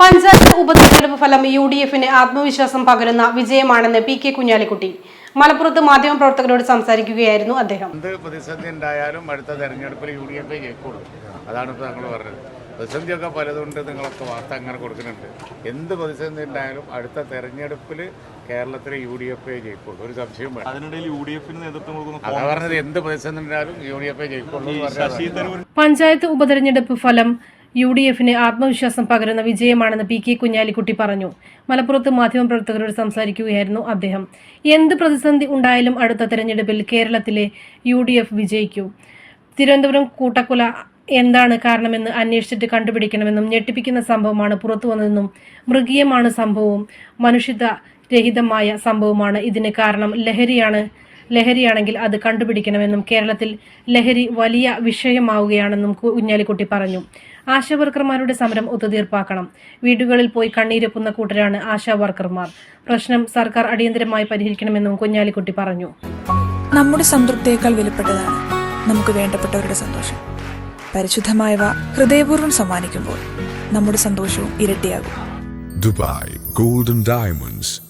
പഞ്ചായത്ത് ഉപതെരഞ്ഞെടുപ്പ് ഫലം U D എഫിന് ആത്മവിശ്വാസം പകരുന്ന വിജയമാണെന്ന് പി കെ കുഞ്ഞാലിക്കുട്ടി. മലപ്പുറത്ത് മാധ്യമപ്രവർത്തകരോട് സംസാരിക്കുകയായിരുന്നു അദ്ദേഹം. എന്ത് പ്രതിസന്ധി ഉണ്ടായാലും അടുത്ത തെരഞ്ഞെടുപ്പിൽ യു ഡി എഫ് ജയിക്കുള്ളൂ അതാണ് ഇപ്പോൾ ഞങ്ങൾ പറഞ്ഞത്. പ്രതിസന്ധിയൊക്കെ പലതുണ്ട് നിങ്ങളൊക്കെ വാർത്ത അങ്ങനെ കൊടുക്കുന്നുണ്ട്. എന്ത് പ്രതിസന്ധി ഉണ്ടായാലും അടുത്ത തെരഞ്ഞെടുപ്പിൽ കേരളത്തിലെ യു ഡി എഫ് ജയിക്കുള്ളൂ. ഒരു സംശയം അതിനിടയിൽ യു ഡി എഫിന് നേതൃത്വം കൊടുക്കുന്നു അതാ പറഞ്ഞത്. എന്ത് പ്രതിസന്ധി ഉണ്ടായാലും യു ഡി എഫ് ജയിക്കുള്ളൂ പഞ്ചായത്ത് ഉപതെരഞ്ഞെടുപ്പ് ഫലം യു ഡി എഫിന് ആത്മവിശ്വാസം പകരുന്ന വിജയമാണെന്ന് പി കെ കുഞ്ഞാലിക്കുട്ടി പറഞ്ഞു. മലപ്പുറത്ത് മാധ്യമപ്രവർത്തകരോട് സംസാരിക്കുകയായിരുന്നു അദ്ദേഹം. എന്ത് പ്രതിസന്ധി ഉണ്ടായാലും അടുത്ത തെരഞ്ഞെടുപ്പിൽ കേരളത്തിലെ യു ഡി എഫ് വിജയിക്കൂ. തിരുവനന്തപുരം കൂട്ടക്കൊല എന്താണ് കാരണമെന്ന് അന്വേഷിച്ചിട്ട് കണ്ടുപിടിക്കണമെന്നും ഞെട്ടിപ്പിക്കുന്ന സംഭവമാണ് പുറത്തു വന്നതെന്നും മൃഗീയമാണ് സംഭവവും മനുഷ്യത രഹിതമായ സംഭവമാണ് ഇതിന് കാരണം ലഹരിയാണ് ലഹരിയാണെങ്കിൽ അത് കണ്ടുപിടിക്കണമെന്നും കേരളത്തിൽ ലഹരി വലിയ വിഷയമാവുകയാണെന്നും കുഞ്ഞാലിക്കുട്ടി പറഞ്ഞു. ആശാവർക്കർമാരുടെ സമരം ഒത്തുതീർപ്പാക്കണം. വീടുകളിൽ പോയി കണ്ണീരൊപ്പുന്ന കൂട്ടരാണ് ആശാവർക്കർമാർ പ്രശ്നം സർക്കാർ അടിയന്തരമായി പരിഹരിക്കണമെന്നും കുഞ്ഞാലിക്കുട്ടി പറഞ്ഞു. നമ്മുടെ സംതൃപ്തിയേക്കാൾ വിലപ്പെട്ടതാണ് നമുക്ക് വേണ്ടപ്പെട്ടവരുടെ സന്തോഷം. പരിശുദ്ധമായവ ഹൃദയപൂർവം സമ്മാനിക്കുമ്പോൾ നമ്മുടെ സന്തോഷവും ഇരട്ടിയാകും. Dubai golden Diamonds,